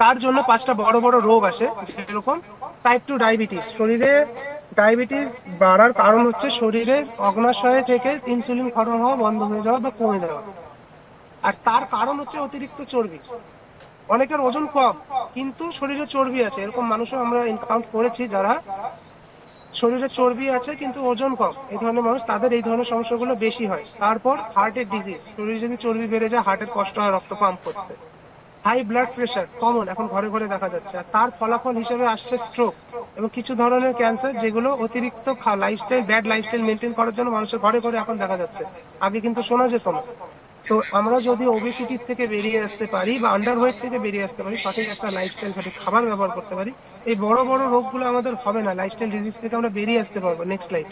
তার জন্য পাঁচটা বড় বড় রোগ আসে যেরকম টাইপ টু ডায়াবেটিস শরীরে ডায়াবেটিস বাড়ার কারণ হচ্ছে শরীরে অগ্নাশয় থেকে ইনসুলিন ক্ষরণ হওয়া বন্ধ হয়ে যাওয়া বা কমে যাওয়া। আর তার কারণ হচ্ছে অতিরিক্ত চর্বি। অনেকের ওজন কম, কিন্তু শরীরে চর্বি আছে। এরকম মানুষও আমরা এনকাউন্ট করেছি যারা শরীরে চর্বি আছে, কিন্তু ওজন কম। এই ধরনের মানুষ, তাদের এই ধরনের সমস্যাগুলো বেশি হয়। তারপর হার্টের ডিজিজ শরীরে যদি চর্বি বেড়ে যায় হার্টের কষ্ট হয় রক্ত পাম্প করতে। হাই ব্লাড প্রেশার, কমন, এখন ঘরে ঘরে দেখা যাচ্ছে। আর তার ফলাফল হিসেবে আসছে স্ট্রোক এবং কিছু ধরনের ক্যান্সার যেগুলো অতিরিক্ত লাইফস্টাইল ব্যাড লাইফস্টাইল মেনটেন করার জন্য মানুষের ঘরে ঘরে এখন দেখা যাচ্ছে। আগে কিন্তু শোনা যেত না। তো আমরা যদি ওবেসিটি থেকে বেরিয়ে আসতে পারি বা আন্ডারওয়েট থেকে বেরিয়ে আসতে পারি, সঠিক একটা লাইফস্টাইল সঠিক খাবার ব্যবহার করতে পারি, এই বড় বড় রোগগুলো আমাদের হবে না। লাইফস্টাইল ডিজিজ থেকে আমরা বেরিয়ে আসতে পারব নেক্সট লাইফ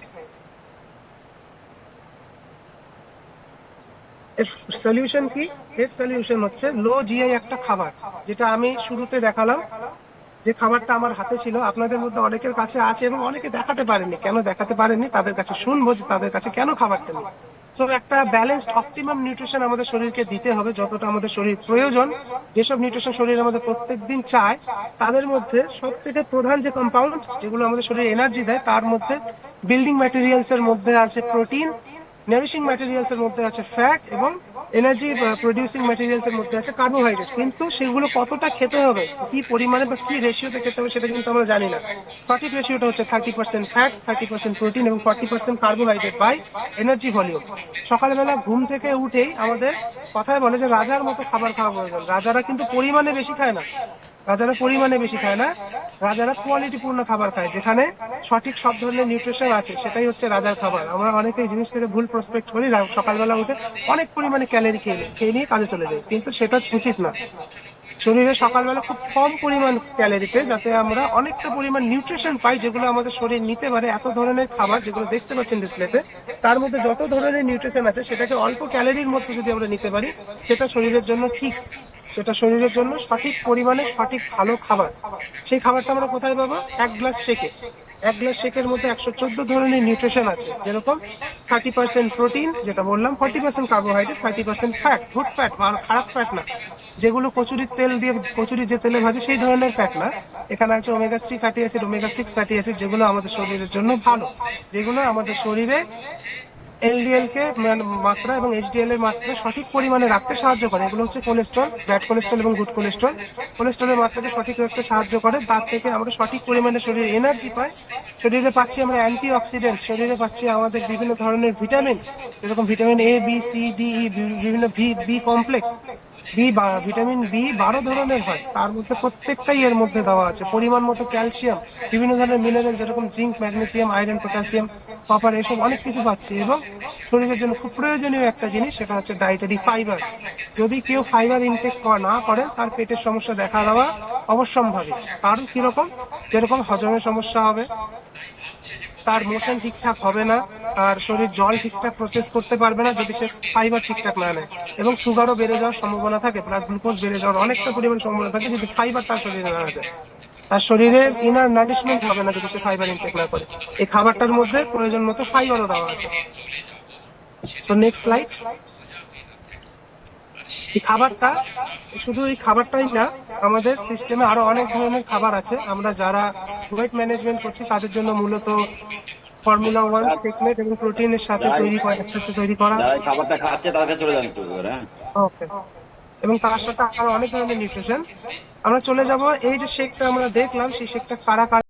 এর সলিউশন কি? এর সলিউশন হচ্ছে লো জিআই একটা খাবার, যেটা আমি শুরুতে দেখালাম যে খাবারটা আমার হাতে ছিল। আপনাদের মধ্যে অনেকের কাছে আছে এবং অনেকে দেখাতে পারেনি। কেন দেখাতে পারেনি? তাদের কাছে শুনব যে তাদের কাছে কেন খাবারটা নেই। সো একটা ব্যালেন্সড অপটিমাম নিউট্রিশন আমাদের শরীরকে দিতে হবে, যতটা আমাদের শরীর প্রয়োজন। যেসব নিউট্রিশন শরীর আমাদের প্রত্যেক দিন চায়, তাদের মধ্যে সব থেকে প্রধান যে কম্পাউন্ড যেগুলো আমাদের শরীরে এনার্জি দেয়, তার মধ্যে বিল্ডিং ম্যাটেরিয়ালস এর মধ্যে আছে প্রোটিন নারিশিং ম্যাটেরিয়ালস এর মধ্যে আছে ফ্যাট এবং এনার্জি প্রডিউসিং ম্যাটেরিয়ালস এর মধ্যে আছে কার্বোহাইড্রেট কিন্তু সেগুলো কতটা খেতে হবে, কি পরিমাণে বা কি রেশিওতে খেতে হবে সেটা কিন্তু আমরা জানি না। সঠিক রেশিওটা হচ্ছে thirty percent fat thirty percent protein এবং forty percent carbohydrate by energy volume সকালবেলা ঘুম থেকে উঠেই আমাদের কথায় বলে যে, রাজার মতো খাবার খাওয়া প্রয়োজন। রাজারা কিন্তু পরিমাণে বেশি খায় না। রাজারা পরিমাণে বেশি খায় না। রাজারা কোয়ালিটি পূর্ণ খাবার খায়, যেখানে সঠিক সব ধরনের নিউট্রিশন আছে, সেটাই হচ্ছে রাজার খাবার। আমরা অনেকে এই জিনিসটাকে ভুল প্রসপেক্ট করি সকালবেলা উঠে অনেক পরিমাণে ক্যালোরি খেয়ে খেয়ে নিয়ে কাজে চলে যাই, কিন্তু সেটা উচিত না। শরীরে সকালবেলা খুব কম পরিমাণ ক্যালোরিতে যাতে আমরা অনেকটা পরিমাণ নিউট্রিশন পাই যেগুলো আমাদের শরীর নিতে পারে, এত ধরনের খাবার যেগুলো দেখতে পাচ্ছেন ডিসপ্লেতে তার মধ্যে যত ধরনের নিউট্রিশন আছে সেটাকে অল্প ক্যালোরির মধ্যে যদি আমরা নিতে পারি, সেটা শরীরের জন্য ঠিক। সেটা শরীরের জন্য সঠিক পরিমাণে সঠিক ভালো খাবার। সেই খাবারটা আমরা কোথায় পাবো? এক গ্লাস শেকে এক গ্লাস শেকের মধ্যে একশো চোদ্দ ধরনের নিউট্রিশন আছে। যেরকম থার্টি পার্সেন্ট প্রোটিন যেটা বললাম forty percent carbohydrate thirty percent fat good fat খারাপ ফ্যাট না। যেগুলো কচুরির তেল দিয়ে, কচুরি যে তেলে ভাজে, সেই ধরনের ফ্যাট না। এখানে আছে omega three fatty acid omega six fatty acid যেগুলো আমাদের শরীরের জন্য ভালো। যেগুলো আমাদের শরীরে এলডিএল কে মানে মাত্রা এবং এইচডিএল এর মাত্রা সঠিক পরিমাণে রাখতে সাহায্য করে। এগুলো হচ্ছে কোলেস্ট্রল ব্যাড কোলেস্ট্রল এবং গুড কোলেস্ট্রল কোলেস্ট্রলের মাত্রাকে সঠিক রাখতে সাহায্য করে। তার থেকে আমরা সঠিক পরিমাণে শরীরে এনার্জি পাই। শরীরে পাচ্ছি আমরা অ্যান্টি অক্সিডেন্ট শরীরে পাচ্ছি আমাদের বিভিন্ন ধরনের ভিটামিন যেরকম vitamin A B C D E বিভিন্ন V B complex B vitamin B বারো ধরনের হয়। তার মধ্যে প্রত্যেকটাই এর মধ্যে দেওয়া আছে। পরিমাণ মতো ক্যালসিয়াম বিভিন্ন ধরনের মিনারেল যেরকম zinc magnesium iron potassium copper এসব অনেক কিছু পাচ্ছি এবং শরীরের জন্য খুব প্রয়োজনীয় একটা জিনিস, সেটা হচ্ছে ডায়েটারি ফাইবার যদি কেউ ফাইবার ইনটেক না করে তার পেটের সমস্যা দেখা দেওয়া অবশ্যম্ভাবী। কারণ কীরকম? যেরকম হজমের সমস্যা হবে তার মোশন ঠিকঠাক হবে না, তার শরীর জল ঠিকঠাক প্রসেস করতে পারবে না যদি সে ফাইবার ঠিকঠাক না নেয়। এবং সুগারও বেড়ে যাওয়ার সম্ভাবনা থাকে ব্লাড গ্লুকোজ বেড়ে যাওয়ার অনেকটা পরিমাণ সম্ভাবনা থাকে যদি ফাইবার তার শরীরে না যায়। তার শরীরের ইনার নারিশমেন্ট হবে না যদি সে ফাইবার ইনটেক না করে। এই খাবারটার মধ্যে প্রয়োজন মতো ফাইবারও দেওয়া আছে। সো নেক্সট স্লাইড এই খাবারটা শুধু এই খাবারটাই না, আমাদের সিস্টেমে আরও অনেক ধরনের খাবার আছে। আমরা যারা ওয়েট ম্যানেজমেন্ট করছে তাদের জন্য মূলত ফর্মুলা ওয়ান টেকমেট এবং প্রোটিনের সাথে তৈরি করা একসাথে তৈরি করা। খাবারটা খাচ্ছে তাদেরকে চলে যান একটু করে, হ্যাঁ? ওকে এবং তার সাথে আরও অনেক ধরনের নিউট্রিশন আমরা চলে যাব এই যে শেকটা আমরা দেখলাম সেই শেকটা কারা কারা